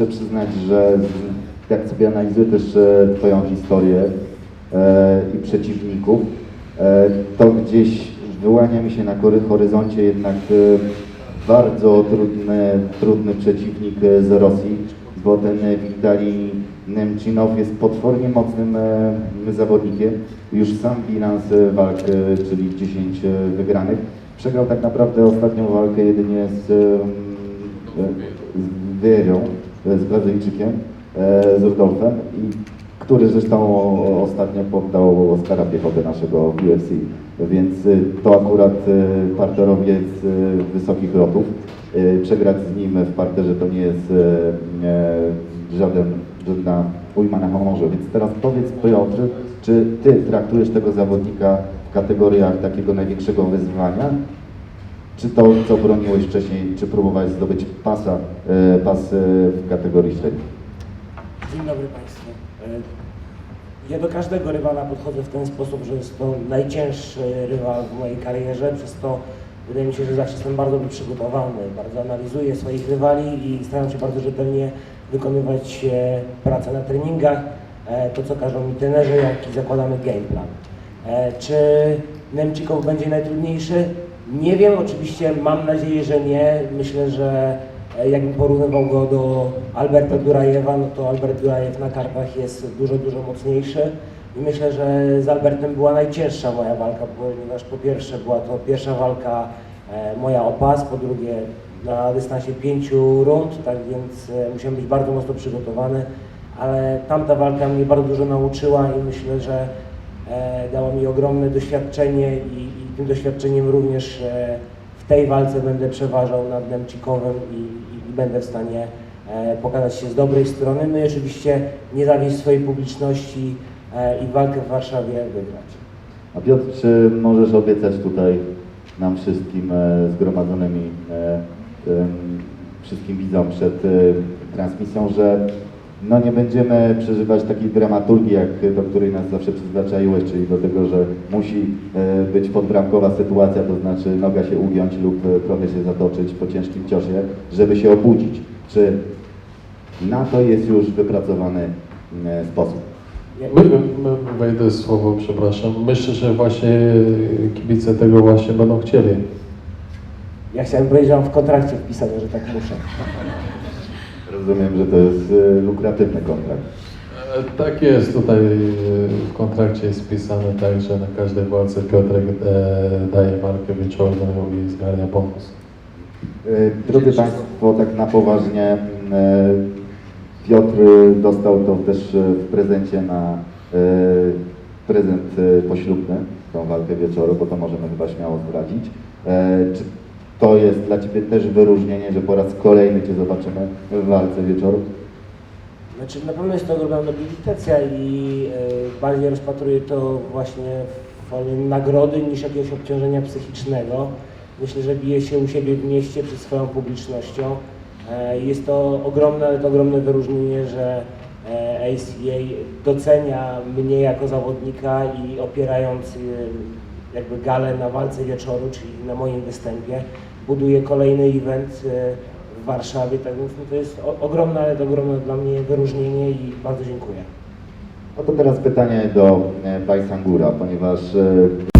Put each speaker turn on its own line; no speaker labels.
muszę przyznać, że jak sobie analizuję też e, Twoją historię e, i przeciwników, e, to gdzieś wyłania mi się na horyzoncie jednak bardzo trudny, trudny przeciwnik z Rosji, bo ten Witali Nemczynow jest potwornie mocnym zawodnikiem. Już sam bilans walk, czyli 10 e, wygranych. Przegrał tak naprawdę ostatnią walkę jedynie z, z z Brazylijczykiem, e, z Rudolfem, i, który zresztą ostatnio poddał Oskara Piechotę naszego UFC. Więc e, to akurat e, parterowiec wysokich lotów. Przegrać z nim w parterze to nie jest żaden, żadna ujma na honorze. Więc teraz powiedz Piotr, czy ty traktujesz tego zawodnika w kategoriach takiego największego wyzwania, czy to, co broniłeś wcześniej, czy próbowałeś zdobyć pasa, e, pas e, w kategorii średniej?
Dzień dobry Państwu. E, Ja do każdego rywala podchodzę w ten sposób, że jest to najcięższy rywal w mojej karierze, przez to wydaje mi się, że zawsze jestem bardzo dobrze przygotowany, bardzo analizuję swoich rywali i staram się bardzo rzetelnie wykonywać pracę na treningach, to co każą mi trenerzy, jak i zakładamy game plan. Czy Nemczykow będzie najtrudniejszy? Nie wiem, oczywiście mam nadzieję, że nie. Myślę, że e, jakbym porównywał go do Alberta Durajewa, no to Albert Durajew na kartach jest dużo, dużo mocniejszy. I myślę, że z Albertem była najcięższa moja walka, ponieważ po pierwsze była to pierwsza walka e, moja o pas, po drugie na dystansie pięciu rund, tak więc e, musiałem być bardzo mocno przygotowany, ale tamta walka mnie bardzo dużo nauczyła i myślę, że dała mi ogromne doświadczenie i tym doświadczeniem również w tej walce będę przeważał nad Nemczykowem i, i, i będę w stanie e, pokazać się z dobrej strony. No i oczywiście nie zawieść swojej publiczności e, i walkę w Warszawie wygrać.
A Piotr, czy możesz obiecać tutaj nam wszystkim e, zgromadzonymi, wszystkim widzom przed transmisją, że no nie będziemy przeżywać takiej dramaturgii, jak do której nas zawsze przyzwyczaiłeś, czyli do tego, że musi e, być podbramkowa sytuacja, to znaczy noga się ugiąć lub e, trochę się zatoczyć po ciężkim ciosie, żeby się obudzić. Czy na to jest już wypracowany e, sposób?
My, my, wejdę słowo, przepraszam. Myślę, że właśnie kibice tego właśnie będą chcieli.
Ja chciałem powiedzieć, że mam w kontrakcie wpisane, że tak muszę.
Rozumiem, że to jest e, lukratywny kontrakt.
E, Tak jest, tutaj e, w kontrakcie jest wpisane tak, że na każdej walce Piotrek daje walkę wieczorną i zgarnia bonus.
Drodzy Państwo, tak na poważnie, Piotr dostał to też w prezencie na prezent poślubny, tą walkę wieczoru, bo to możemy chyba śmiało zdradzić. Czy to jest dla Ciebie też wyróżnienie, że po raz kolejny Cię zobaczymy w walce wieczoru?
Znaczy na pewno jest to ogromna nobilitacja i e, bardziej rozpatruję to właśnie w formie nagrody niż jakiegoś obciążenia psychicznego. Myślę, że bije się u siebie w mieście przed swoją publicznością. E, jest to ogromne, ale to ogromne wyróżnienie, że e, ACA docenia mnie jako zawodnika i opierając e, jakby galę na walce wieczoru, czyli na moim występie, buduje kolejny event e, w Warszawie, tak więc no to jest ogromne, ale ogromne dla mnie wyróżnienie i bardzo dziękuję.
No to teraz pytanie do e, Bajsangura, ponieważ e,